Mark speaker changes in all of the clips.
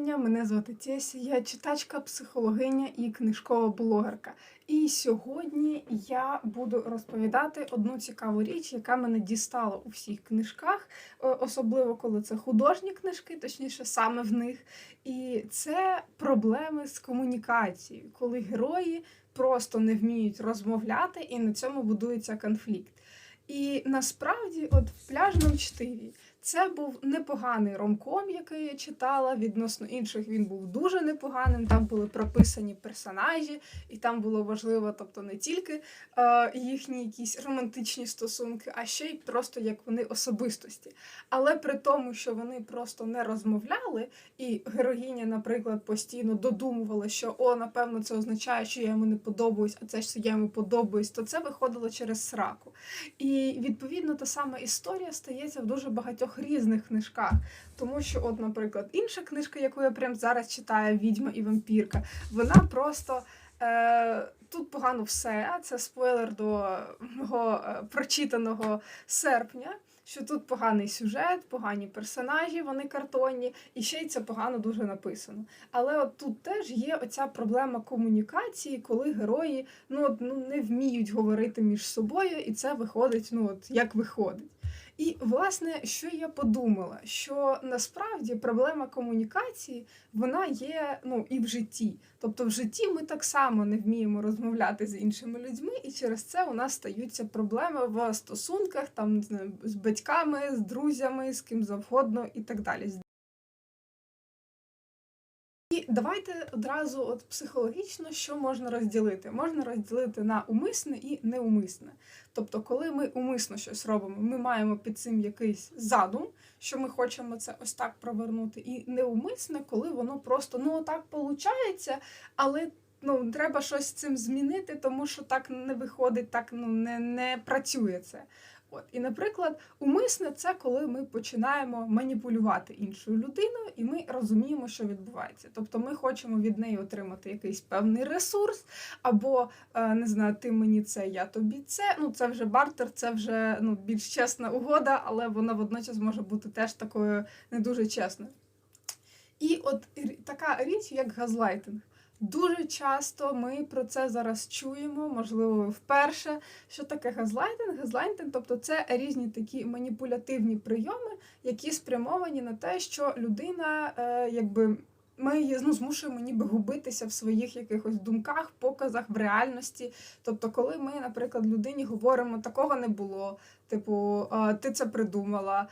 Speaker 1: вітання! Мене звати Тєся, я читачка, психологиня і книжкова блогерка. І сьогодні я буду розповідати одну цікаву річ, яка мене дістала у всіх книжках, е, особливо коли це художні книжки, точніше, саме в них. І це проблеми з комунікацією, коли герої просто не вміють розмовляти, і на цьому будується конфлікт. І насправді, от в пляжному чтиві це був непоганий ромком, який я читала. Відносно інших він був дуже непоганим. Там були прописані персонажі, і там було важливо, тобто не тільки е, їхні якісь романтичні стосунки, а ще й просто як вони особистості. Але при тому, що вони просто не розмовляли, і героїня, наприклад, постійно додумувала, що о, напевно, це означає, що я йому не подобаюсь, а це що я йому подобаюсь, то це виходило через сраку. І відповідно та сама історія стається в дуже багатьох різних книжках. Тому що, от, наприклад, інша книжка, яку я прямо зараз читаю, Відьма і вампірка, вона просто. Е, Тут погано все. Це спойлер до мого е, прочитаного серпня. Що тут поганий сюжет, погані персонажі, вони картонні, і ще й це погано дуже написано. Але от тут теж є оця проблема комунікації, коли герої ну, ну, не вміють говорити між собою, і це виходить, ну от як виходить. І власне, що я подумала, що насправді проблема комунікації вона є ну і в житті. Тобто, в житті ми так само не вміємо розмовляти з іншими людьми, і через це у нас стаються проблеми в стосунках там з батьками, з друзями, з ким завгодно і так далі. Давайте одразу, от психологічно, що можна розділити? Можна розділити на умисне і неумисне. Тобто, коли ми умисно щось робимо, ми маємо під цим якийсь задум, що ми хочемо це ось так провернути, і неумисне, коли воно просто ну так виходить, але ну треба щось з цим змінити, тому що так не виходить, так ну не, не працює це. От і, наприклад, умисне це коли ми починаємо маніпулювати іншою людиною, і ми розуміємо, що відбувається. Тобто, ми хочемо від неї отримати якийсь певний ресурс, або е, не знаю, ти мені це, я тобі це. Ну це вже бартер, це вже ну більш чесна угода, але вона водночас може бути теж такою не дуже чесною. І от така річ, як газлайтинг. Дуже часто ми про це зараз чуємо, можливо, вперше. Що таке газлайтинг? Газлайтинг, тобто це різні такі маніпулятивні прийоми, які спрямовані на те, що людина, е, якби ми ну, змушуємо ніби губитися в своїх якихось думках, показах, в реальності. Тобто, коли ми, наприклад, людині говоримо, такого не було, типу, ти це придумала,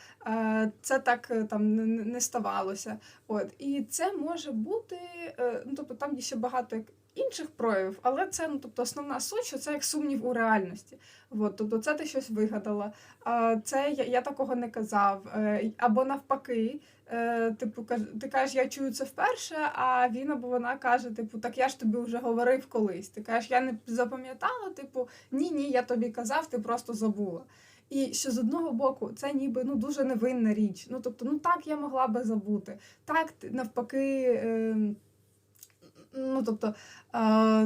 Speaker 1: це так е, там не ставалося. От І це може бути, е, ну тобто там є ще багато інших проявів, але це ну, тобто, основна суть, що це як сумнів у реальності. От, тобто це ти щось вигадала, це я, я такого не казав. Е, або навпаки, е, типу, ти кажеш, я чую це вперше, а він або вона каже, типу, так я ж тобі вже говорив колись. Ти кажеш, я не запам'ятала, типу, ні, ні, я тобі казав, ти просто забула. І що з одного боку це ніби ну дуже невинна річ. Ну тобто, ну так я могла би забути. Так, навпаки. Е, ну тобто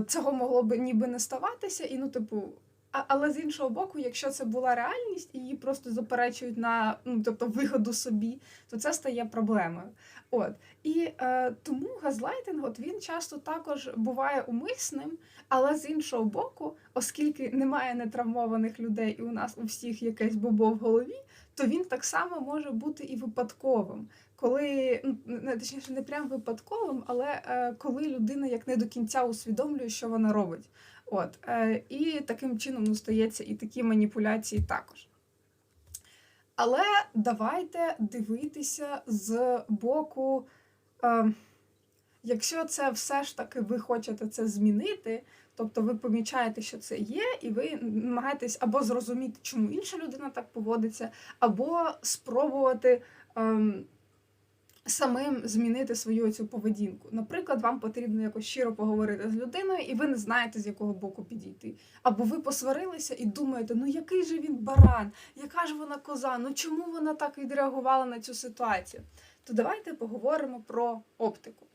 Speaker 1: цього могло б ніби не ставатися, і ну, типу. Але з іншого боку, якщо це була реальність і її просто заперечують на ну тобто виходу собі, то це стає проблемою. От і е, тому газлайтинг от він часто також буває умисним, але з іншого боку, оскільки немає нетравмованих людей, і у нас у всіх якесь бобо в голові, то він так само може бути і випадковим коли ну, точніше не прям випадковим, але е, коли людина як не до кінця усвідомлює, що вона робить. От е, І таким чином ну, стається і такі маніпуляції також. Але давайте дивитися з боку, е, якщо це все ж таки ви хочете це змінити, тобто ви помічаєте, що це є, і ви намагаєтесь або зрозуміти, чому інша людина так поводиться, або спробувати. Е, самим змінити свою цю поведінку. Наприклад, вам потрібно якось щиро поговорити з людиною, і ви не знаєте, з якого боку підійти. Або ви посварилися і думаєте, ну який же він баран, яка ж вона коза, ну чому вона так відреагувала на цю ситуацію? То давайте поговоримо про оптику.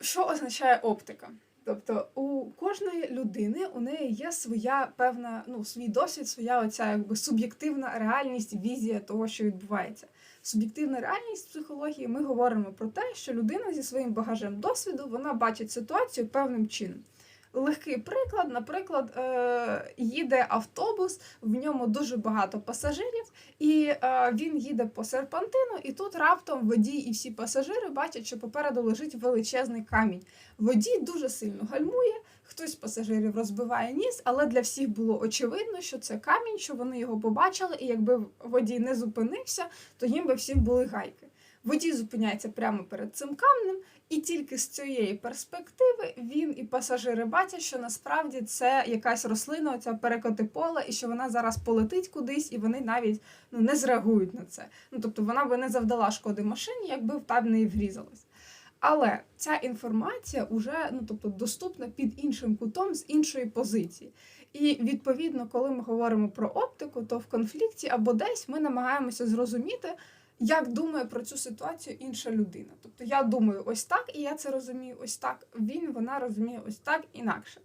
Speaker 1: Що означає оптика? Тобто у кожної людини у неї є своя певна, ну, свій досвід, своя оця якби суб'єктивна реальність, візія того, що відбувається. Суб'єктивна реальність в психології ми говоримо про те, що людина зі своїм багажем досвіду вона бачить ситуацію певним чином. Легкий приклад, наприклад, е, їде автобус, в ньому дуже багато пасажирів, і е, він їде по серпантину, і тут раптом водій і всі пасажири бачать, що попереду лежить величезний камінь. Водій дуже сильно гальмує, хтось з пасажирів розбиває ніс, але для всіх було очевидно, що це камінь, що вони його побачили, і якби водій не зупинився, то їм би всім були гайки. Водій зупиняється прямо перед цим камнем, і тільки з цієї перспективи він і пасажири бачать, що насправді це якась рослина, оця перекоти поле, і що вона зараз полетить кудись, і вони навіть ну, не зреагують на це. Ну тобто вона би не завдала шкоди машині, якби в та неї врізалась. Але ця інформація вже ну, тобто, доступна під іншим кутом з іншої позиції. І відповідно, коли ми говоримо про оптику, то в конфлікті або десь ми намагаємося зрозуміти, як думає про цю ситуацію інша людина. Тобто я думаю ось так, і я це розумію ось так. Він, вона розуміє ось так інакше.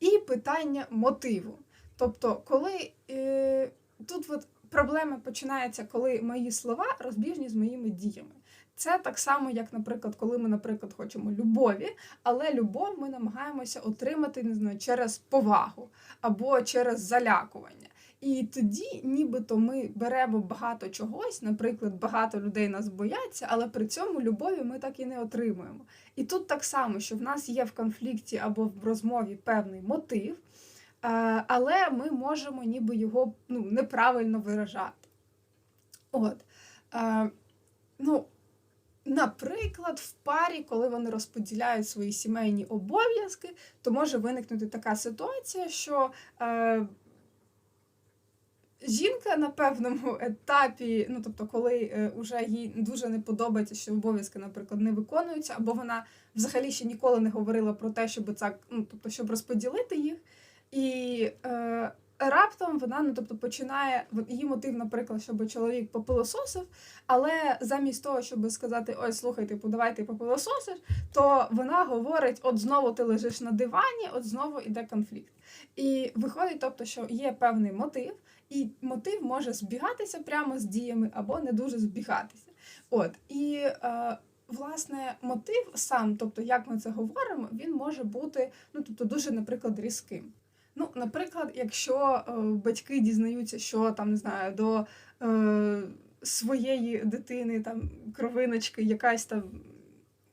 Speaker 1: І питання мотиву. Тобто, коли е, тут от проблема починається, коли мої слова розбіжні з моїми діями. Це так само, як, наприклад, коли ми, наприклад, хочемо любові, але любов ми намагаємося отримати не знаю, через повагу або через залякування. І тоді, нібито ми беремо багато чогось, наприклад, багато людей нас бояться, але при цьому любові ми так і не отримуємо. І тут так само, що в нас є в конфлікті або в розмові певний мотив, е, але ми можемо ніби його ну, неправильно виражати. От. Е, ну, Наприклад, в парі, коли вони розподіляють свої сімейні обов'язки, то може виникнути така ситуація, що е, жінка на певному етапі, ну тобто, коли е, вже їй дуже не подобається, що обов'язки, наприклад, не виконуються, або вона взагалі ще ніколи не говорила про те, щоб це, ну тобто, щоб розподілити їх. І е, раптом вона ну, тобто, починає її мотив, наприклад, щоб чоловік попилососив, але замість того, щоб сказати Ой, слухай, типу, давай попилососиш, то вона говорить: от знову ти лежиш на дивані, от знову йде конфлікт. І виходить, тобто, що є певний мотив, і мотив може збігатися прямо з діями або не дуже збігатися. От і е, власне мотив сам, тобто, як ми це говоримо, він може бути ну, тобто, дуже, наприклад, різким. Ну, наприклад, якщо е, батьки дізнаються, що там не знаю, до е, своєї дитини там кровиночки, якась там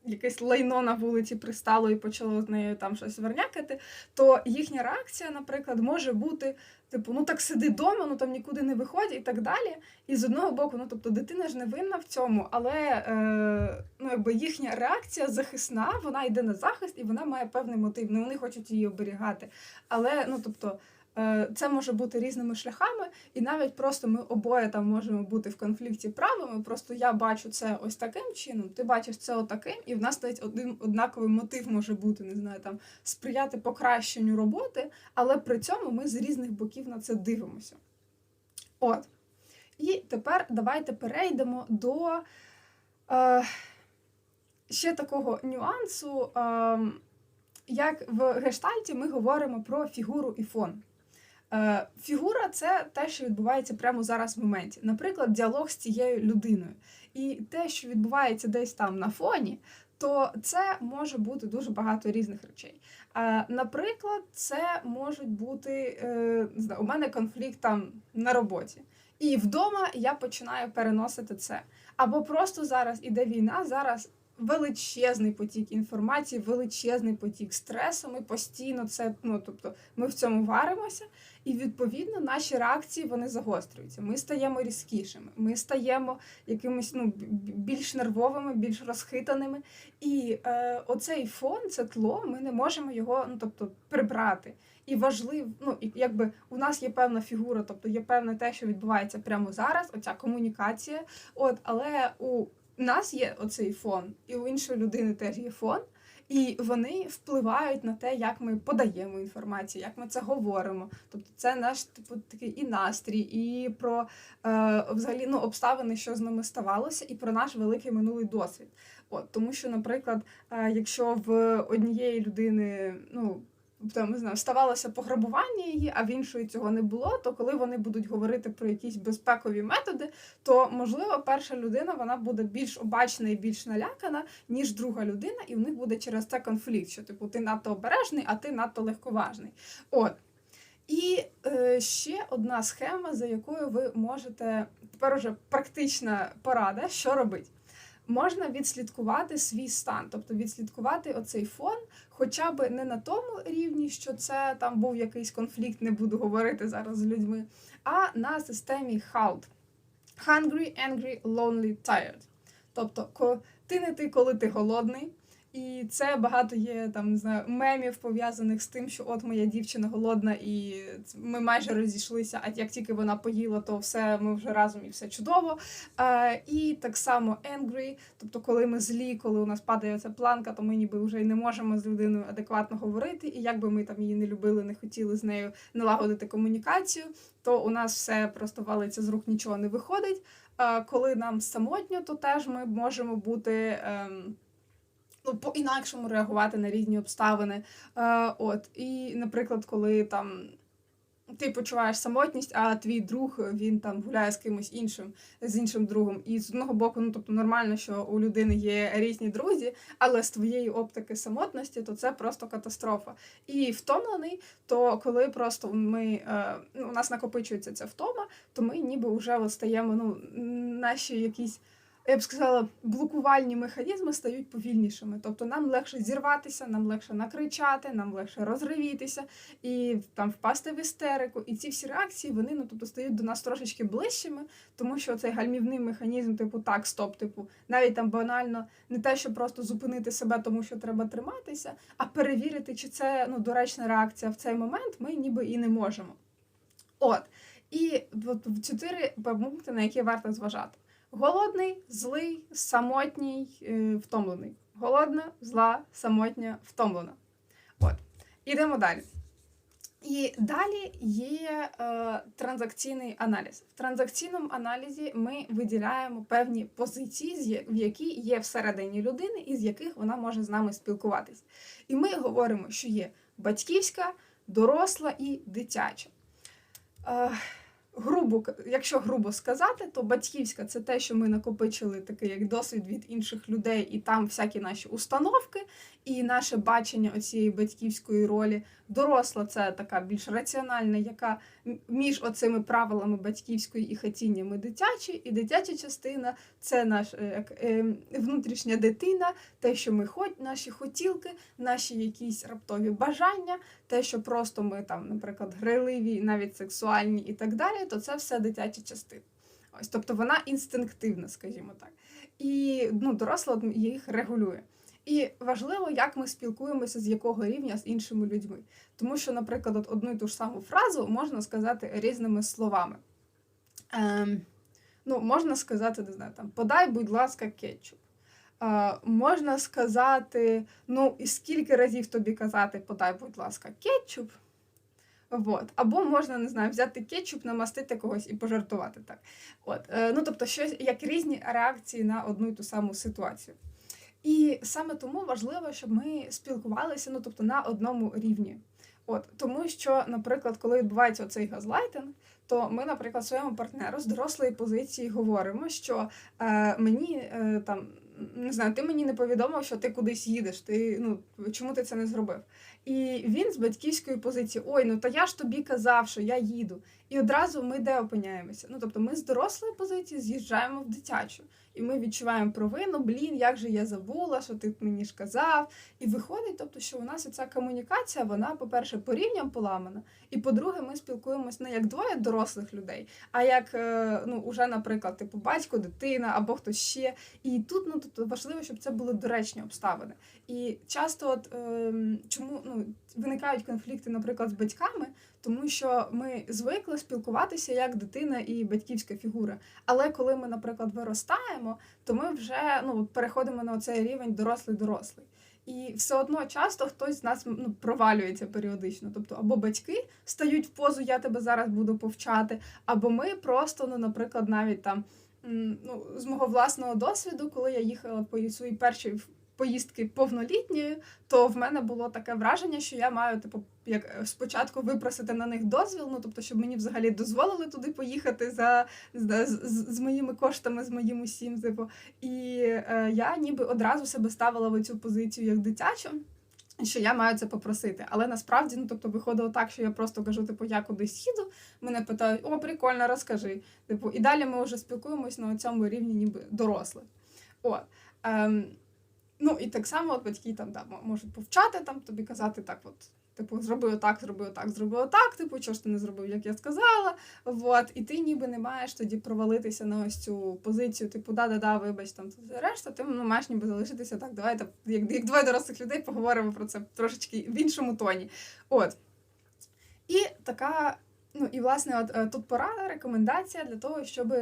Speaker 1: якесь лайно на вулиці пристало і почало з нею там щось вернякати, то їхня реакція, наприклад, може бути типу, ну так сиди вдома, ну там нікуди не виходь і так далі. І з одного боку, ну тобто дитина ж не винна в цьому, але е, ну, якби їхня реакція захисна, вона йде на захист і вона має певний мотив. Ну вони хочуть її оберігати. Але ну тобто. Е, це може бути різними шляхами, і навіть просто ми обоє там можемо бути в конфлікті правими. Просто я бачу це ось таким чином, ти бачиш це отаким, і в нас навіть один однаковий мотив може бути, не знаю, там сприяти покращенню роботи, але при цьому ми з різних боків на це дивимося. От. І тепер давайте перейдемо до е, ще такого нюансу. Е, як в гештальті ми говоримо про фігуру і фон. Е, фігура це те, що відбувається прямо зараз в моменті. Наприклад, діалог з цією людиною. І те, що відбувається десь там на фоні, то це може бути дуже багато різних речей. Е, наприклад, це можуть бути е, не знаю, у мене конфлікт там на роботі. І вдома я починаю переносити це. Або просто зараз іде війна, зараз величезний потік інформації, величезний потік стресу. Ми постійно це, ну тобто, ми в цьому варимося, і відповідно наші реакції вони загострюються. Ми стаємо різкішими, ми стаємо якимись ну більш нервовими, більш розхитаними. І е, оцей фон, це тло, ми не можемо його ну тобто прибрати. І важливо, ну і якби у нас є певна фігура, тобто є певне те, що відбувається прямо зараз, оця комунікація. От, але у нас є оцей фон, і у іншої людини теж є фон. І вони впливають на те, як ми подаємо інформацію, як ми це говоримо. Тобто, це наш типу такий і настрій, і про е, взагалі ну, обставини, що з нами ставалося, і про наш великий минулий досвід. От тому, що, наприклад, е, якщо в однієї людини, ну там, не знаю, ставалося пограбування її, а в іншої цього не було, то коли вони будуть говорити про якісь безпекові методи, то можливо перша людина вона буде більш обачна і більш налякана, ніж друга людина, і в них буде через це конфлікт, що типу ти надто обережний, а ти надто легковажний. От. І е, ще одна схема, за якою ви можете тепер уже практична порада, що робити можна відслідкувати свій стан, тобто відслідкувати оцей фон, хоча б не на тому рівні, що це там був якийсь конфлікт, не буду говорити зараз з людьми, а на системі HALT. Hungry, angry, lonely, tired. Тобто, ти не ти, коли ти голодний. І це багато є там не знаю мемів пов'язаних з тим, що от моя дівчина голодна, і ми майже розійшлися. А як тільки вона поїла, то все ми вже разом і все чудово. А, І так само angry, тобто, коли ми злі, коли у нас падає ця планка, то ми ніби вже й не можемо з людиною адекватно говорити. І як би ми там її не любили, не хотіли з нею налагодити комунікацію, то у нас все просто валиться з рук, нічого не виходить. А коли нам самотньо, то теж ми можемо бути. Ем, Ну, по-інакшому реагувати на різні обставини. Е, От, І, наприклад, коли там ти почуваєш самотність, а твій друг він там гуляє з кимось іншим, з іншим другом. І з одного боку, ну тобто нормально, що у людини є різні друзі, але з твоєї оптики самотності, то це просто катастрофа. І втомлений, то коли просто ми е, ну, у нас накопичується ця втома, то ми ніби вже стаємо ну, наші якісь я б сказала, блокувальні механізми стають повільнішими. Тобто нам легше зірватися, нам легше накричати, нам легше розривітися і там впасти в істерику. І ці всі реакції вони ну тобто стають до нас трошечки ближчими, тому що цей гальмівний механізм, типу так, стоп, типу, навіть там банально не те, що просто зупинити себе, тому що треба триматися, а перевірити, чи це ну доречна реакція в цей момент, ми ніби і не можемо. От. І от чотири пункти, на які варто зважати. Голодний, злий, самотній, е, втомлений. Голодна, зла, самотня, втомлена. От. Ідемо далі. І далі є е, транзакційний аналіз. В транзакційному аналізі ми виділяємо певні позиції, в які є всередині людини, і з яких вона може з нами спілкуватись. І ми говоримо, що є батьківська, доросла і дитяча. Е, грубо, якщо грубо сказати, то батьківська це те, що ми накопичили такий як досвід від інших людей, і там всякі наші установки, і наше бачення оцієї батьківської ролі. Доросла це така більш раціональна, яка між оцими правилами батьківської і хатіннями дитячі, і дитяча частина це наш е, е, внутрішня дитина, те, що ми хоч, наші хотілки, наші якісь раптові бажання, те, що просто ми там, наприклад, грайливі, навіть сексуальні і так далі, то це все дитяча частина. Ось, тобто вона інстинктивна, скажімо так. І ну, доросла їх регулює. І важливо, як ми спілкуємося з якого рівня з іншими людьми. Тому що, наприклад, от одну і ту ж саму фразу можна сказати різними словами. Ем, ну, Можна сказати, не знаю, там, подай, будь ласка, кетчуп. Е, можна сказати, ну, і скільки разів тобі казати, подай, будь ласка, кетчуп. Вот. Або можна, не знаю, взяти кетчуп, намастити когось і пожартувати так. От. Е, ну, Тобто, щось як різні реакції на одну і ту саму ситуацію. І саме тому важливо, щоб ми спілкувалися ну, тобто, на одному рівні. От Тому що, наприклад, коли відбувається цей газлайтинг, то ми, наприклад, своєму партнеру з дорослої позиції говоримо, що е, мені е, там не знаю, ти мені не повідомив, що ти кудись їдеш. Ти ну чому ти це не зробив? І він з батьківської позиції: Ой, ну та я ж тобі казав, що я їду. І одразу ми де опиняємося. Ну тобто, ми з дорослої позиції з'їжджаємо в дитячу і ми відчуваємо провину, блін, як же я забула, що ти мені ж казав. І виходить, тобто, що у нас ця комунікація, вона, по-перше, по рівням поламана, і по-друге, ми спілкуємось не як двоє дорослих людей, а як, е, ну, уже, наприклад, типу батько, дитина або хтось ще. І тут ну, тобто, важливо, щоб це були доречні обставини. І часто, от, е, чому ну, виникають конфлікти, наприклад, з батьками, тому що ми звикли спілкуватися як дитина і батьківська фігура. Але коли ми, наприклад, виростаємо, то ми вже ну, переходимо на цей рівень дорослий-дорослий. І все одно часто хтось з нас ну, провалюється періодично. Тобто, або батьки стають в позу, я тебе зараз буду повчати, або ми просто, ну, наприклад, навіть там ну, з мого власного досвіду, коли я їхала по свої перші поїздки повнолітньою, то в мене було таке враження, що я маю, типу, як е, спочатку випросити на них дозвіл, ну тобто, щоб мені взагалі дозволили туди поїхати за з, з, з моїми коштами, з моїм усім. Типу. І е, я ніби одразу себе ставила в цю позицію як дитячу. Що я маю це попросити, але насправді ну тобто виходило так, що я просто кажу, типу, я кудись їду. Мене питають, о, прикольно, розкажи. Типу, і далі ми вже спілкуємось на цьому рівні, ніби дорослих. От. Ем, Ну і так само от батьки там да, можуть повчати там тобі казати так, от. Типу, зроби отак, зроби отак, зроби отак, типу, чого ж ти не зробив, як я сказала. Вот. І ти ніби не маєш тоді провалитися на ось цю позицію, типу, да-да-да, вибач, там решта, ти ну, маєш ніби залишитися так, давайте, як, як двоє дорослих людей, поговоримо про це трошечки в іншому тоні. От. І така Ну і власне, от е, тут порада, рекомендація для того, щоб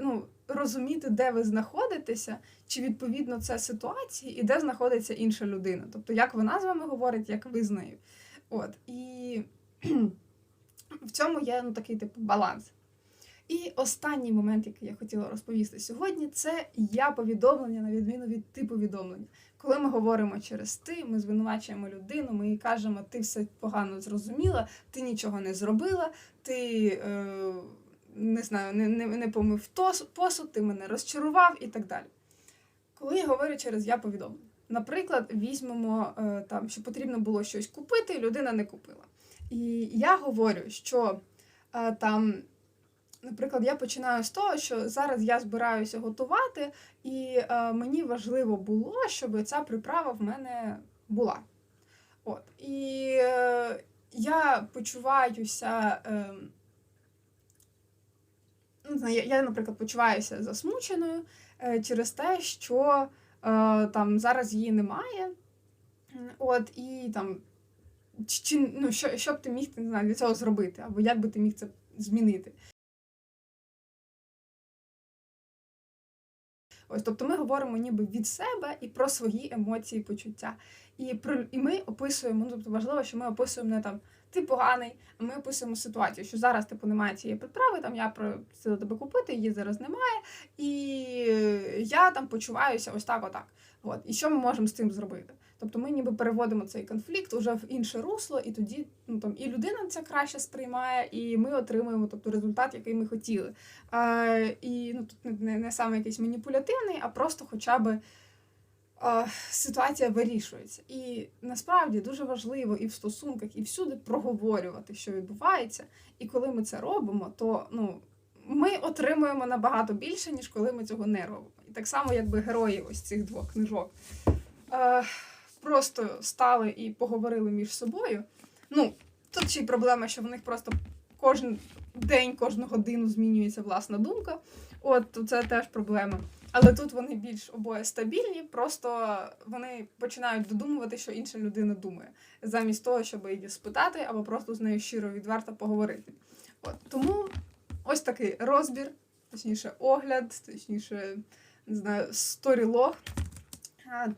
Speaker 1: ну, розуміти, де ви знаходитеся, чи відповідно це ситуації, і де знаходиться інша людина. Тобто, як вона з вами говорить, як ви з нею. От і в цьому є ну, такий типу баланс. І останній момент, який я хотіла розповісти сьогодні, це я повідомлення на відміну від ти повідомлення. Коли ми говоримо через ти, ми звинувачуємо людину, ми їй кажемо, ти все погано зрозуміла, ти нічого не зробила, ти е, не знаю, не не, не помив посуд, ти мене розчарував і так далі. Коли я говорю через я повідомлення, наприклад, візьмемо е, там, що потрібно було щось купити, людина не купила. І я говорю, що е, там. Наприклад, я починаю з того, що зараз я збираюся готувати, і е, мені важливо було, щоб ця приправа в мене була. От. І е, я почуваюся. Е, ну, я, наприклад, почуваюся засмученою е, через те, що е, там зараз її немає. От, і там, чи, ну, що, що б ти міг не знаю, для цього зробити, або як би ти міг це змінити. Ось, тобто ми говоримо ніби від себе і про свої емоції, почуття. І про і ми описуємо, ну тобто важливо, що ми описуємо не там ти поганий, а ми описуємо ситуацію, що зараз типу немає цієї приправи, там я просила тебе купити, її зараз немає, і я там почуваюся ось так, отак. От. І що ми можемо з цим зробити? Тобто ми ніби переводимо цей конфлікт уже в інше русло, і тоді ну там і людина це краще сприймає, і ми отримуємо тобто, результат, який ми хотіли. Е, І ну тут не, не саме якийсь маніпулятивний, а просто хоча би. Ситуація вирішується. І насправді дуже важливо і в стосунках, і всюди проговорювати, що відбувається. І коли ми це робимо, то ну, ми отримуємо набагато більше, ніж коли ми цього не робимо. І так само, якби герої ось цих двох книжок просто стали і поговорили між собою. Ну, тут ще й проблема, що в них просто кожен день, кожну годину змінюється власна думка. От це теж проблема. Але тут вони більш обоє стабільні, просто вони починають додумувати, що інша людина думає, замість того, щоб її спитати або просто з нею щиро відверто поговорити. От Тому ось такий розбір, точніше, огляд, точніше, не знаю, сторілог.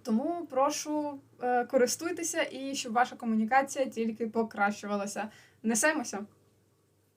Speaker 1: Тому прошу е, користуйтеся і щоб ваша комунікація тільки покращувалася. Несемося!